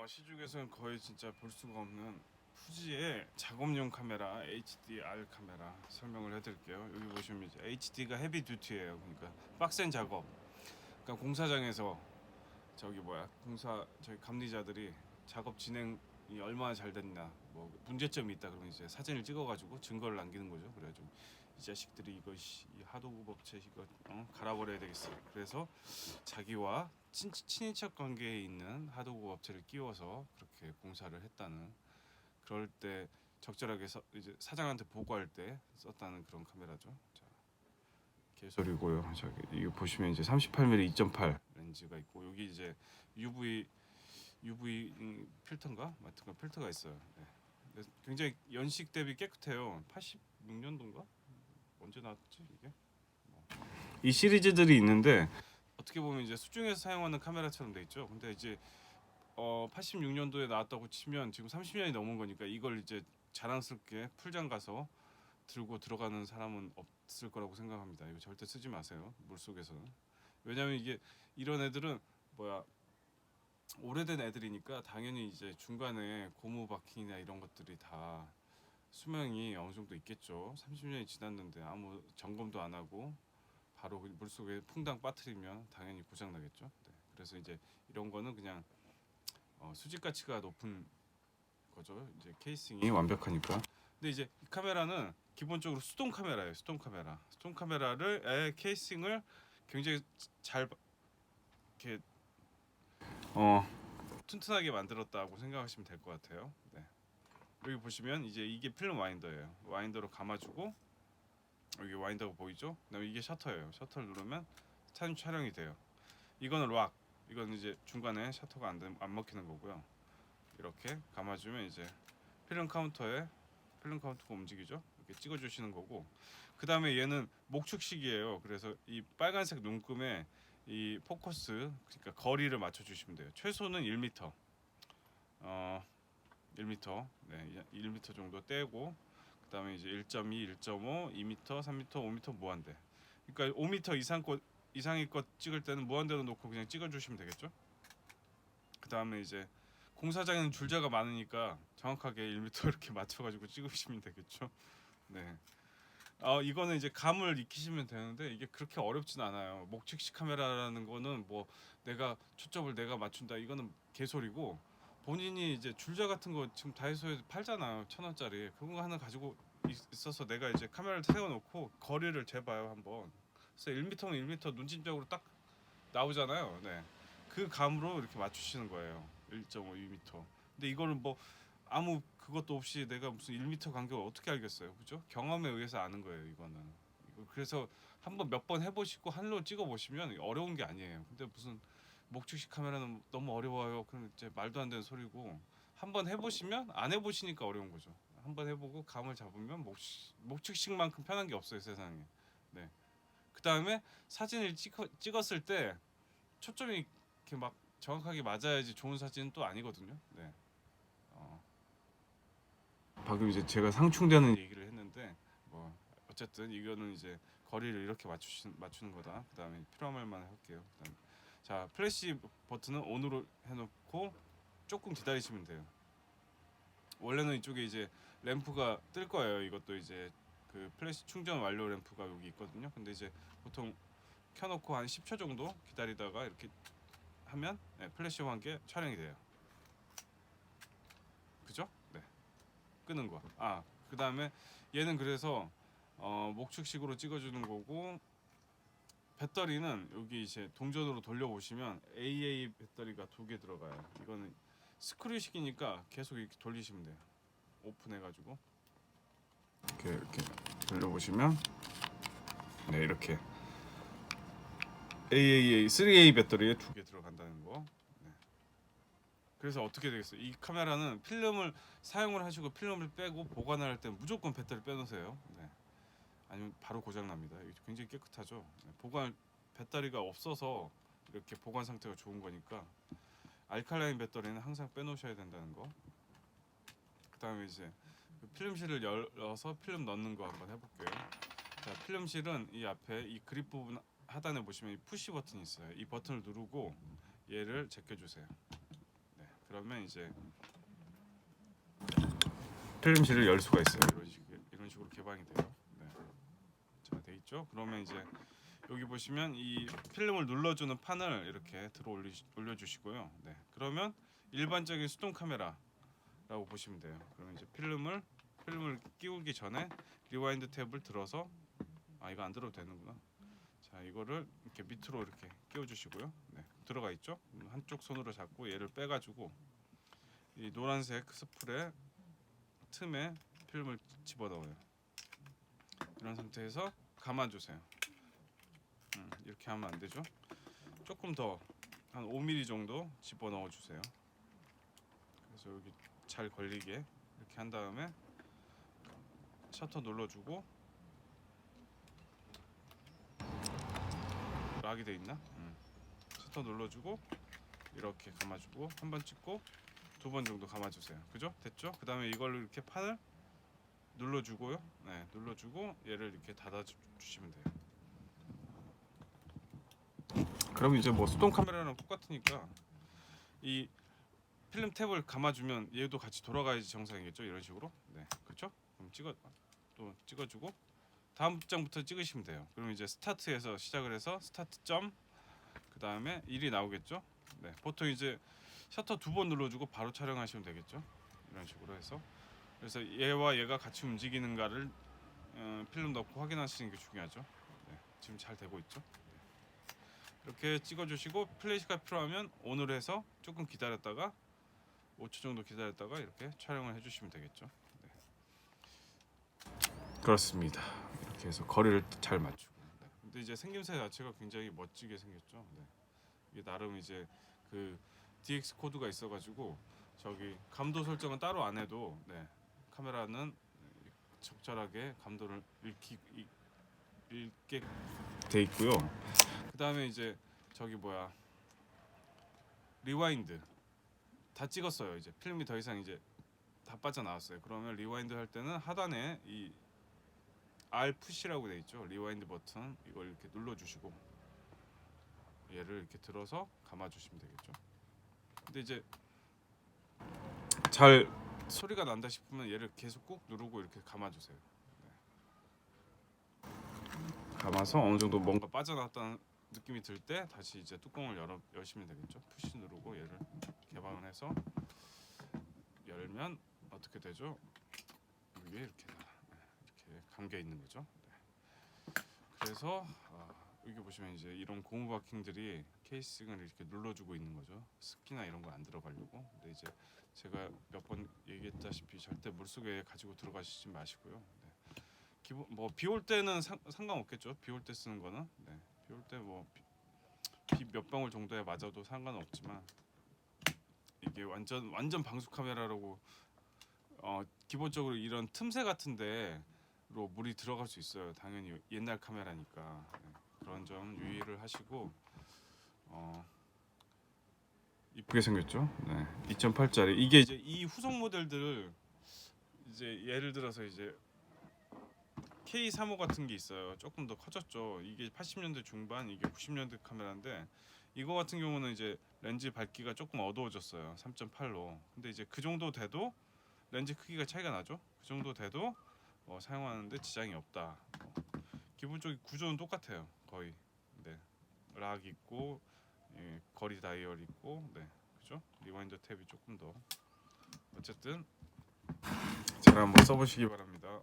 어, 시중에서는 거의 진짜 볼 수가 없는 후지의 작업용 카메라 HDR 카메라 설명을 해드릴게요. 여기 보시면 이제 HD가 헤비 듀티예요. 그러니까 빡센 작업. 그러니까 공사장에서 저기 뭐야 공사 저희 감리자들이 작업 진행 이 얼마나 잘 됐나 뭐 문제점이 있다 그러면 이제 사진을 찍어가지고 증거를 남기는 거죠. 그래가지고 이 자식들이 씨, 이 하도급 업체 이거 어? 갈아버려야 되겠어. 그래서 자기와 친, 친인척 관계에 있는 하도급 업체를 끼워서 그렇게 공사를 했다는 그럴 때 적절하게 서, 이제 사장한테 보고할 때 썼다는 그런 카메라죠. 자, 개소리고요. 저기 이거 보시면 이제 38mm 2.8 렌즈가 있고 여기 이제 UV UV 음, 필터인가 거 필터가 있어요. 네. 굉장히 연식 대비 깨끗해요. 86년도인가 언제 나왔지 이게? 뭐. 이 시리즈들이 있는데 어떻게 보면 이제 수중에서 사용하는 카메라처럼 돼 있죠. 근데 이제 어 86년도에 나왔다고 치면 지금 30년이 넘은 거니까 이걸 이제 자랑스럽게 풀장 가서 들고 들어가는 사람은 없을 거라고 생각합니다. 이거 절대 쓰지 마세요. 물 속에서는. 왜냐하면 이게 이런 애들은 뭐야 오래된 애들이니까 당연히 이제 중간에 고무 바퀴나 이런 것들이 다 수명이 어느 정도 있겠죠. 30년이 지났는데 아무 점검도 안 하고 바로 물 속에 풍당 빠뜨리면 당연히 고장 나겠죠. 네. 그래서 이제 이런 거는 그냥 어, 수직 가치가 높은 거죠. 이제 케이싱이 완벽하니까. 근데 이제 이 카메라는 기본적으로 수동 카메라예요. 수동 카메라. 수동 카메라를 에 케이싱을 굉장히 잘 바- 이렇게 어 튼튼하게 만들었다고 생각하시면 될 것 같아요. 네. 여기 보시면 이제 이게 필름 와인더예요. 와인더로 감아주고 여기 와인더가 보이죠? 그다음에 이게 셔터예요. 셔터를 누르면 사진 촬영이 돼요. 이거는 락. 이건 이제 중간에 셔터가 안, 되- 안 먹히는 거고요. 이렇게 감아주면 이제 필름 카운터에 필름 카운터가 움직이죠. 이렇게 찍어주시는 거고. 그 다음에 얘는 목축식이에요. 그래서 이 빨간색 눈금에 이 포커스 그러니까 거리를 맞춰주시면 돼요. 최소는 1m. 어 1m. 네, 1m 정도 떼고 그다음에 이제 1.2, 1.5, 2m, 3m, 5m 무한대. 그러니까 5m 이상 것 이상의 것 찍을 때는 무한대로 놓고 그냥 찍어 주시면 되겠죠. 그다음에 이제 공사장에는 줄자가 많으니까 정확하게 1m 이렇게 맞춰 가지고 찍으시면 되겠죠. 네. 어 이거는 이제 감을 익히시면 되는데 이게 그렇게 어렵진 않아요. 목측식 카메라라는 거는 뭐 내가 초점을 내가 맞춘다 이거는 개소리고 본인이 이제 줄자 같은 거 지금 다이소에 팔잖아요 천 원짜리. 그런 거 하나 가지고 있- 있어서 내가 이제 카메라를 세워놓고 거리를 재봐요 한번. 그래서 1m는 1m 눈짐작으로 딱 나오잖아요. 네그 감으로 이렇게 맞추시는 거예요. 1.5, 2m 근데 이거는 뭐 아무 그것도 없이 내가 무슨 1m 간격을 어떻게 알겠어요? 그죠? 경험에 의해서 아는 거예요 이거는. 이거 그래서 한번 몇 번 해보시고 하늘로 찍어 보시면 어려운 게 아니에요. 근데 무슨 목축식 카메라는 너무 어려워요. 그럼 이제 말도 안 되는 소리고 한번 해보시면 안 해보시니까 어려운 거죠. 한번 해보고 감을 잡으면 목축, 목축식만큼 편한 게 없어요 세상에. 네. 그 다음에 사진을 찍어, 찍었을 때 초점이 이렇게 막 정확하게 맞아야지 좋은 사진은 또 아니거든요. 네. 어. 방금 이제 제가 상충되는 얘기를 했는데 뭐 어쨌든 이거는 이제 거리를 이렇게 맞추시, 맞추는 거다. 그 다음에 필요한 말만 할게요. 그다음에 자 플래시 버튼은 ON으로 해놓고 조금 기다리시면 돼요. 원래는 이쪽에 이제 램프가 뜰 거예요. 이것도 이제 그 플래시 충전 완료 램프가 여기 있거든요. 근데 이제 보통 켜놓고 한 10초 정도 기다리다가 이렇게 하면 네, 플래시와 함께 촬영이 돼요. 그죠? 네. 끄는 거. 아, 그 다음에 얘는 그래서 어, 목축식으로 찍어주는 거고 배터리는 여기 이제 동전으로 돌려보시면 AA 배터리가 두 개 들어가요. 이거는 스크류식이니까 계속 이렇게 돌리시면 돼요. 오픈해가지고 이렇게 이렇게 돌려보시면 네 이렇게 AAA 3A 배터리에 두 개 들어간다는 거. 네. 그래서 어떻게 되겠어요? 이 카메라는 필름을 사용을 하시고 필름을 빼고 보관할 때 무조건 배터리 빼놓으세요. 네. 아니면 바로 고장 납니다. 굉장히 깨끗하죠. 네, 보관 배터리가 없어서 이렇게 보관 상태가 좋은 거니까 알칼라인 배터리는 항상 빼놓으셔야 된다는 거. 그다음에 이제 그 필름실을 열어서 필름 넣는 거 한번 해볼게요. 자, 필름실은 이 앞에 이 그립 부분 하단에 보시면 이 푸시 버튼이 있어요. 이 버튼을 누르고 얘를 제껴주세요. 네, 그러면 이제 필름실을 열 수가 있어요. 이런 식으로 개방이 돼요. 있죠? 그러면 이제 여기 보시면 이 필름을 눌러주는 판을 이렇게 들어 올리, 올려 주시고요. 네. 그러면 일반적인 수동 카메라라고 보시면 돼요. 그러면 이제 필름을 필름을 끼우기 전에 리와인드 탭을 들어서 아 이거 안 들어도 되는구나. 자 이거를 이렇게 밑으로 이렇게 끼워주시고요. 네, 들어가 있죠. 음, 한쪽 손으로 잡고 얘를 빼가지고 이 노란색 스프레 틈에 필름을 집어넣어요. 이런 상태에서 감아 주세요. 음, 이렇게 하면 안 되죠. 조금 더 한 5mm 정도 집어 넣어 주세요. 그래서 여기 잘 걸리게 이렇게 한 다음에 셔터 눌러주고 락이 돼 있나? 음. 셔터 눌러주고 이렇게 감아주고 한 번 찍고 두 번 정도 감아주세요. 그죠? 됐죠? 그 다음에 이걸로 이렇게 판을 눌러주고요. 네, 눌러주고 얘를 이렇게 닫아 주- 주시면 돼요. 그럼 이제 뭐 수동 카메라랑 똑같으니까 이 필름 탭을 감아주면 얘도 같이 돌아가야지 정상이겠죠? 이런 식으로. 네, 그렇죠? 그럼 찍어 또 찍어주고 다음 장부터 찍으시면 돼요. 그럼 이제 스타트에서 시작을 해서 스타트 점, 그 다음에 1이 나오겠죠? 네, 보통 이제 셔터 두 번 눌러주고 바로 촬영하시면 되겠죠? 이런 식으로 해서 그래서 얘와 얘가 같이 움직이는가를 어, 필름 넣고 확인하시는 게 중요하죠. 네, 지금 잘 되고 있죠? 네. 이렇게 찍어주시고 플래시가 필요하면 온을 해서 조금 기다렸다가 5초 정도 기다렸다가 이렇게 촬영을 해주시면 되겠죠. 네. 그렇습니다. 이렇게 해서 거리를 잘 맞추고. 네. 근데 이제 생김새 자체가 굉장히 멋지게 생겼죠. 네. 이게 나름 이제 그 DX 코드가 있어가지고 저기 감도 설정은 따로 안 해도 네. 카메라는 적절하게 감도를 읽기 읽- 읽게 돼 있고요. 그 다음에 이제 저기 뭐야 리와인드 다 찍었어요. 이제 필름이 더 이상 이제 다 빠져 나왔어요. 그러면 리와인드 할 때는 하단에 이 R 푸시라고 돼 있죠. 리와인드 버튼 이걸 이렇게 눌러 주시고 얘를 이렇게 들어서 감아 주시면 되겠죠. 근데 이제 잘 소리가 난다 싶으면 얘를 계속 꾹 누르고 이렇게 감아주세요. 네. 감아서 어느 정도 뭔가 빠져나왔다는 느낌이 들 때 다시 이제 뚜껑을 열어 여시면 되겠죠. 푸시 누르고 얘를 개방을 해서 열면 어떻게 되죠? 위에 이렇게 나- 이렇게 감겨 있는 거죠. 네. 그래서 아, 여기 보시면 이제 이런 고무 바킹들이 케이싱을 이렇게 눌러주고 있는 거죠. 습기나 이런 거 안 들어가려고. 근데 이제 제가 몇 번 얘기했다시피 절대 물 속에 가지고 들어가시지 마시고요. 네. 기본 뭐 비 올 때는 상, 상관없겠죠. 비 올 때 쓰는 거는 네. 비 올 때 뭐 비 몇 방울 정도에 맞아도 상관은 없지만 이게 완전 완전 방수 카메라라고 어 기본적으로 이런 틈새 같은데 로 물이 들어갈 수 있어요. 당연히 옛날 카메라니까 네. 그런 점 유의를 하시고 어 이쁘게 생겼죠. 네, 2.8짜리 이게 이제 이 후속 모델들 이제 예를 들어서 이제 K35 같은 게 있어요. 조금 더 커졌죠. 이게 80년대 중반, 이게 90년대 카메라인데 이거 같은 경우는 이제 렌즈 밝기가 조금 어두워졌어요. 3.8로. 근데 이제 그 정도 돼도 렌즈 크기가 차이가 나죠. 그 정도 돼도 어, 사용하는데 지장이 없다. 뭐, 기본적인 구조는 똑같아요. 거의. 네. 락 있고 예, 거리 다이얼 있고 네. 그죠? 리와인더 탭이 조금 더 어쨌든 잘 한번 써보시기 바랍니다.